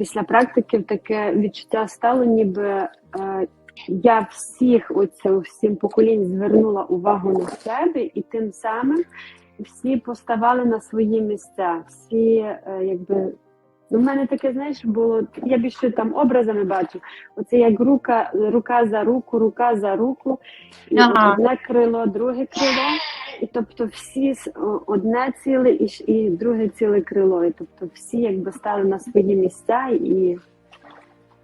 після практики таке відчуття стало, ніби е, я всіх оце всім поколінь звернула увагу на себе, і тим самим всі поставали на свої місця. Всі, е, якби. Ну, в мене таке, знаєш, було. Я більше там образами бачу. Оце як рука, рука за руку, рука за руку, і Ага. одне крило, друге крило. І тобто всі одне ціле і, і друге ціле крило. І тобто всі якби стали на свої місця і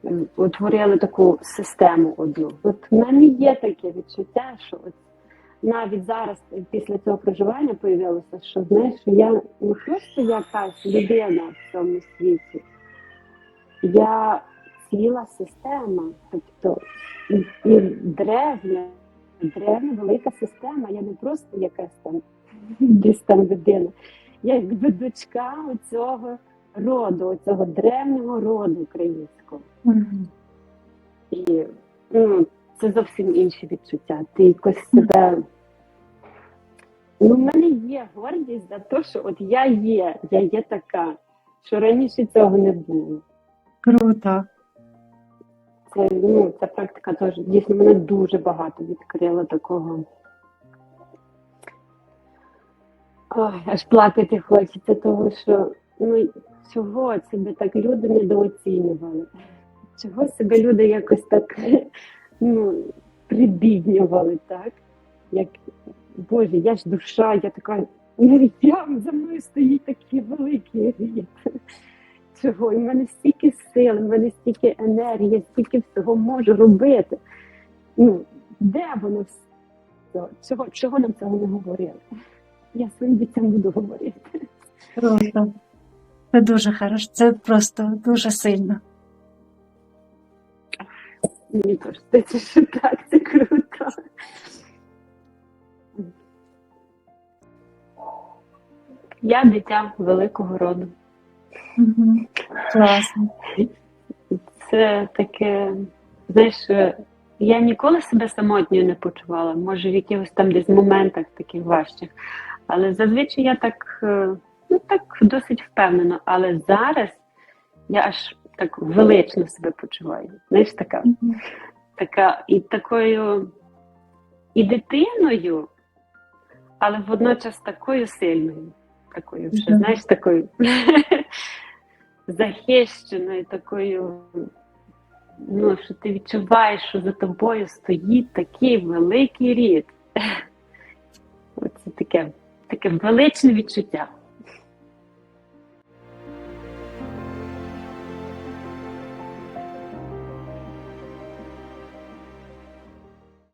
е, утворили таку систему одну. От в мене є таке відчуття, що от навіть зараз після цього проживання появилося, що знаєш, що я не просто якась людина в цьому світі, я ціла система, тобто і, і древня, древня велика система. Я не просто якась там десь там людина. Я якби дочка оцього роду, оцього древнього роду українського. Мгм. І ну, це зовсім інші відчуття. Ти якось себе. Ну, в мене є гордість за те, що от я є, я є така, що раніше цього не було. Круто. Це, ну, ця практика теж дійсно мене дуже багато відкрила такого. Ой, аж плакати хочеться, тому що ну, чого себе так люди недооцінювали? Чого себе люди якось так ну, прибіднювали, так? Як, Боже, я ж душа, я така, ну, я за мною стоїть такий великий рід. Чого? І в мене стільки сил, в мене стільки енергії, стільки всього можу робити. Ну, де воно все? Чого, чого нам цього не говорили? Я своїм дітям буду говорити. Круто. Це дуже хорошо. Це просто дуже сильно. Мені теж здається, що так, це круто. Я дитя великого роду. Класно. Це таке, знаєш, е, я ніколи себе самотньою не почувала, може в якихось там десь моментах таких важчих. Але зазвичай я так, е, ну так досить впевнено. Але зараз я аж так велично себе почуваю. Знаєш, така, така і такою і дитиною, але водночас такою сильною. Такою вже, знаєш, такою захищеною, такою, ну, що ти відчуваєш, що за тобою стоїть такий великий рід. Оце таке, таке величне відчуття.